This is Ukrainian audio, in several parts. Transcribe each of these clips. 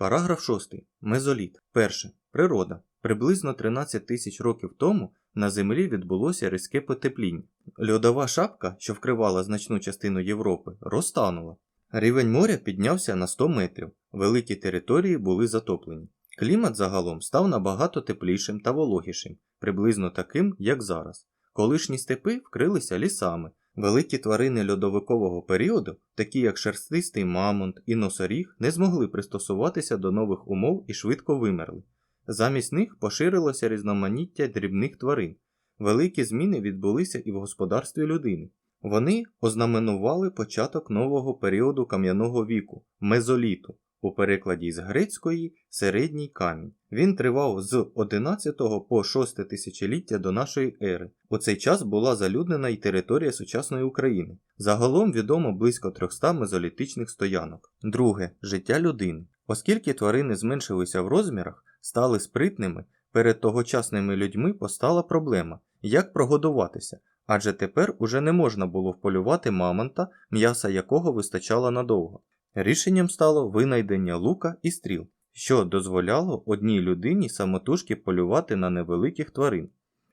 Параграф 6. Мезоліт. Перше. Природа. Приблизно 13 тисяч років тому на Землі відбулося різке потепління. Льодова шапка, що вкривала значну частину Європи, розтанула. Рівень моря піднявся на 100 метрів. Великі території були затоплені. Клімат загалом став набагато теплішим та вологішим, приблизно таким, як зараз. Колишні степи вкрилися лісами. Великі тварини льодовикового періоду, такі як шерстистий мамонт і носоріг, не змогли пристосуватися до нових умов і швидко вимерли. Замість них поширилося різноманіття дрібних тварин. Великі зміни відбулися і в господарстві людини. Вони ознаменували початок нового періоду кам'яного віку мезоліту, у перекладі з грецької середній камінь. Він тривав з 11 по 6 тисячоліття до нашої ери. У цей час була залюднена й територія сучасної України. Загалом відомо близько 300 мезолітичних стоянок. Друге життя людини. Оскільки тварини зменшилися в розмірах, стали спритними, перед тогочасними людьми постала проблема, як прогодуватися, адже тепер уже не можна було вполювати мамонта, м'яса якого вистачало надовго. Рішенням стало винайдення лука і стріл, що дозволяло одній людині самотужки полювати на невеликих тварин.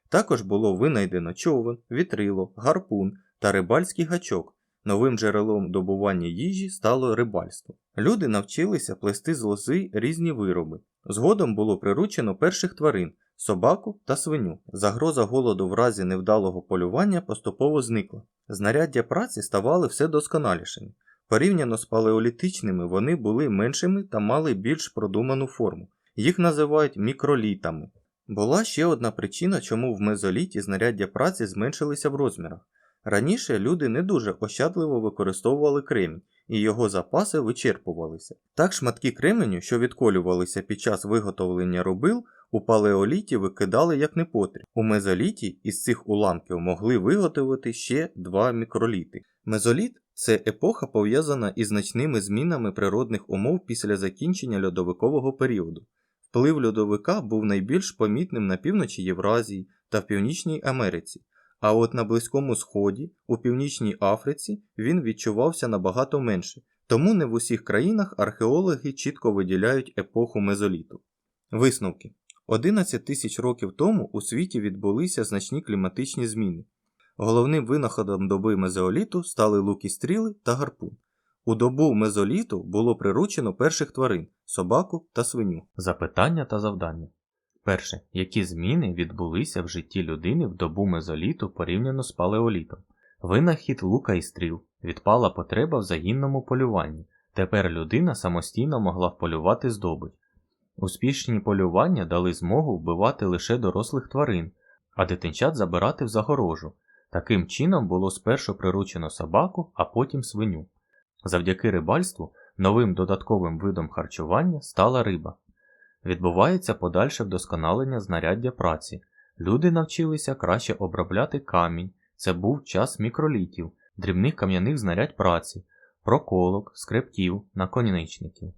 Також було винайдено човен, вітрило, гарпун та рибальський гачок. Новим джерелом добування їжі стало рибальство. Люди навчилися плести з лози різні вироби. Згодом було приручено перших тварин собаку та свиню. Загроза голоду в разі невдалого полювання поступово зникла. Знаряддя праці ставали все досконалішими. Порівняно з палеолітичними вони були меншими та мали більш продуману форму. Їх називають мікролітами. Була ще одна причина, чому в мезоліті знаряддя праці зменшилися в розмірах. Раніше люди не дуже ощадливо використовували кремінь, і його запаси вичерпувалися. Так шматки кременю, що відколювалися під час виготовлення рубил, у палеоліті викидали як непотріб. У мезоліті із цих уламків могли виготовити ще два мікроліти. Мезоліт це епоха пов'язана із значними змінами природних умов після закінчення льодовикового періоду. Вплив льодовика був найбільш помітним на півночі Євразії та в Північній Америці. А от на Близькому Сході, у Північній Африці він відчувався набагато менше, тому не в усіх країнах археологи чітко виділяють епоху мезоліту. Висновки 11 тисяч років тому у світі відбулися значні кліматичні зміни. Головним винаходом доби мезоліту стали луки стріли та гарпун. У добу мезоліту було приручено перших тварин собаку та свиню. Запитання та завдання. Перше. Які зміни відбулися в житті людини в добу мезоліту порівняно з палеолітом? Винахід лука і стріл. Відпала потреба в загінному полюванні. Тепер людина самостійно могла вполювати здобич. Успішні полювання дали змогу вбивати лише дорослих тварин, а дитинчат забирати в загорожу. Таким чином було спершу приручено собаку, а потім свиню. Завдяки рибальству новим додатковим видом харчування стала риба. Відбувається подальше вдосконалення знаряддя праці. Люди навчилися краще обробляти камінь, це був час мікролітів, дрібних кам'яних знарядь праці, проколок, скрептів, наконечників.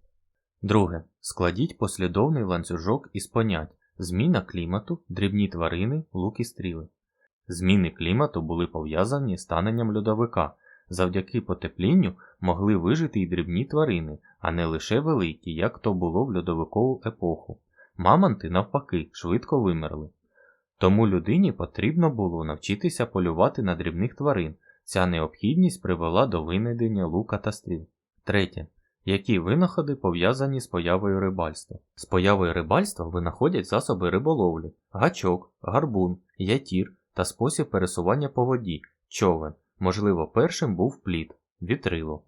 Друге. Складіть послідовний ланцюжок із понять зміна клімату, дрібні тварини, лук і стріли. Зміни клімату були пов'язані з станенням льодовика. Завдяки потеплінню могли вижити й дрібні тварини, а не лише великі, як то було в льодовикову епоху. Мамонти, навпаки, швидко вимерли. Тому людині потрібно було навчитися полювати на дрібних тварин. Ця необхідність привела до винайдення лука та стріл. Третє. Які винаходи пов'язані з появою рибальства? З появою рибальства винаходять засоби риболовлі, гачок, гарбун, ятір та спосіб пересування по воді, човен. Можливо, першим був плід, вітрило.